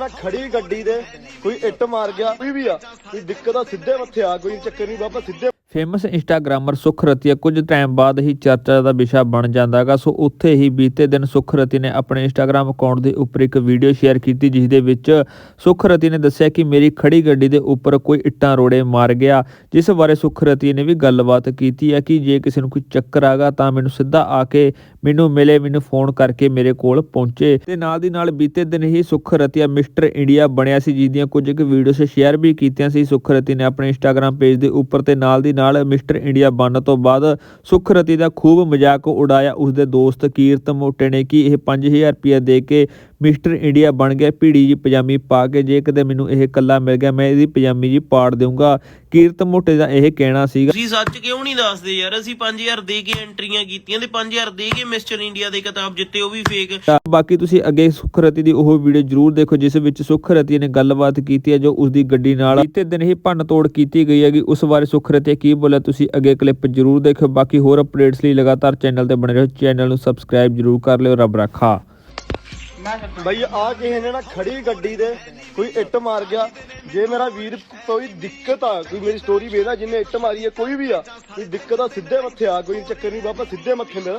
ਮੈਂ ਖੜੀ ਗੱਡੀ ਦੇ ਕੋਈ ਇੱਟ ਮਾਰ ਗਿਆ, ਕੋਈ ਵੀ ਆ। ਕੋਈ ਦਿੱਕਤ ਆ, ਸਿੱਧੇ ਮੱਥੇ ਆ, ਕੋਈ ਚੱਕਰ ਨਹੀਂ ਬਾਬਾ, ਸਿੱਧੇ ਫੇਮਸ ਇੰਸਟਾਗ੍ਰਾਮਰ ਸੁਖ ਰਤੀਆ ਕੁਝ ਟਾਈਮ ਬਾਅਦ ਹੀ ਚਰਚਾ ਦਾ ਵਿਸ਼ਾ ਬਣ ਜਾਂਦਾਗਾ ਸੋ ਉੱਥੇ ਹੀ ਬੀਤੇ ਦਿਨ ਸੁਖਰਤੀ ਨੇ ਆਪਣੇ ਇੰਸਟਾਗ੍ਰਾਮ ਅਕਾਊਂਟ ਦੇ ਉੱਪਰ ਇੱਕ ਵੀਡੀਓ ਸ਼ੇਅਰ ਕੀਤੀ ਜਿਸ ਦੇ ਵਿੱਚ ਸੁਖਰਤੀ ਨੇ ਦੱਸਿਆ ਕਿ ਮੇਰੀ ਖੜੀ ਗੱਡੀ ਦੇ ਉੱਪਰ ਕੋਈ ਇੱਟਾਂ ਰੋੜੇ ਮਾਰ ਗਿਆ, ਜਿਸ ਬਾਰੇ ਸੁਖਰਤੀ ਨੇ ਵੀ ਗੱਲਬਾਤ ਕੀਤੀ ਹੈ ਕਿ ਜੇ ਕਿਸੇ ਨੂੰ ਕੋਈ ਚੱਕਰ ਆਗਾ ਤਾਂ ਮੈਨੂੰ ਸਿੱਧਾ ਆ ਕੇ ਮੈਨੂੰ ਮਿਲੇ, ਮੈਨੂੰ ਫੋਨ ਕਰਕੇ ਮੇਰੇ ਕੋਲ ਪਹੁੰਚੇ। ਤੇ ਨਾਲ ਦੀ ਨਾਲ ਬੀਤੇ ਦਿਨ ਹੀ ਸੁਖ ਰਤੀਆ ਮਿਸਟਰ ਇੰਡੀਆ ਬਣਿਆ ਸੀ, ਜਿਹਦੀਆਂ ਕੁਝ ਕੁ ਵੀਡੀਓਜ਼ ਸ਼ੇਅਰ ਵੀ ਕੀਤੀਆਂ ਸੀ ਸੁਖਰਤੀ ਨੇ ਆਪਣੇ ਇੰਸਟਾਗ੍ਰਾਮ ਪੇਜ ਦੇ ਉੱਪਰ ਤੇ ਨਾਲ ਦੀ ਨਾਲ ਮਿਸਟਰ ਇੰਡੀਆ ਬਣਨ ਤੋਂ ਬਾਅਦ ਸੁਖਰਤੀ ਦਾ ਖੂਬ ਮਜ਼ਾਕ ਉਡਾਇਆ ਉਸਦੇ ਦੋਸਤ ਕੀਰਤ ਮੋਟੇ ਨੇ ਕਿ ਇਹ 5000 ਰੁਪਏ ਦੇ ਕੇ ਮਿਸਟਰ ਇੰਡੀਆ ਬਣ ਗਿਆ। ਭੀੜੀ ਜੀ ਪਜਾਮੀ ਪਾ ਕੇ ਜੇ ਕਦੇ ਮੈਨੂੰ ਇਹ ਕੱਲਾ ਮਿਲ ਗਿਆ ਮੈਂ ਇਹਦੀ ਪਜਾਮੀ ਜੀ ਪਾੜ ਦੇਵਾਂਗਾ ਕੀਰਤ ਮੋਟੇ ਦਾ ਇਹ ਕਹਿਣਾ ਸੀਗਾ। ਤੁਸੀਂ ਸੱਚ ਕਿਉਂ ਨਹੀਂ ਦੱਸਦੇ ਯਾਰ? ਅਸੀਂ 5000 ਦੇ ਕੇ ਐਂਟਰੀਆਂ ਕੀਤੀਆਂ ਤੇ 5000 ਦੇ ਕੇ ਮਿਸਟਰ ਇੰਡੀਆ ਦੀ ਕਿਤਾਬ ਜਿੱਤੇ ਉਹ ਵੀ ਫੇਕ ਬਾਕੀ ਤੁਸੀਂ ਅੱਗੇ ਸੁਖਰਤੀ ਦੀ ਉਹ ਵੀਡੀਓ ਜਰੂਰ ਦੇਖੋ ਜਿਸ ਵਿੱਚ ਸੁਖਰਤੀ ਨੇ ਗੱਲਬਾਤ ਕੀਤੀ ਹੈ ਜੋ ਉਸ ਦੀ ਗੱਡੀ ਨਾਲ ਬੀਤੇ ਦਿਨ ਹੀ ਭੰਨ ਤੋੜ ਕੀਤੀ ਗਈ ਹੈਗੀ। ਉਸ ਬਾਰੇ ਸੁਖਰਤੀ ਕੀ ਬੋਲਿਆ ਤੁਸੀਂ ਅੱਗੇ ਕਲਿੱਪ ਜਰੂਰ ਦੇਖੋ ਬਾਕੀ ਹੋਰ ਅਪਡੇਟਸ ਲਈ ਲਗਾਤਾਰ ਚੈਨਲ ਤੇ ਬਣੇ ਰਹੋ। ਚੈਨਲ ਨੂੰ ਸਬਸਕ੍ਰਾਈਬ ਜਰੂਰ ਕਰ ਲਿਓ। ਰੱਬ ਰੱਖਾ। ਬਈ ਆ ਕਿਸੇ ਨੇ ਨਾ ਖੜੀ ਗੱਡੀ ਦੇ ਕੋਈ ਇੱਟ ਮਾਰ ਗਿਆ। ਜੇ ਮੇਰਾ ਵੀਰ ਕੋਈ ਦਿੱਕਤ ਆ, ਕੋਈ ਮੇਰੀ ਸਟੋਰੀ ਵੇਖਦਾ, ਜਿਹਨੇ ਇੱਟ ਮਾਰੀ ਹੈ ਕੋਈ ਵੀ ਆ, ਕੋਈ ਦਿੱਕਤ ਆ, ਸਿੱਧੇ ਮੱਥੇ ਆ, ਕੋਈ ਚੱਕਰ ਨਹੀਂ ਬਾਬਾ, ਸਿੱਧੇ ਮੱਥੇ ਮੇਰਾ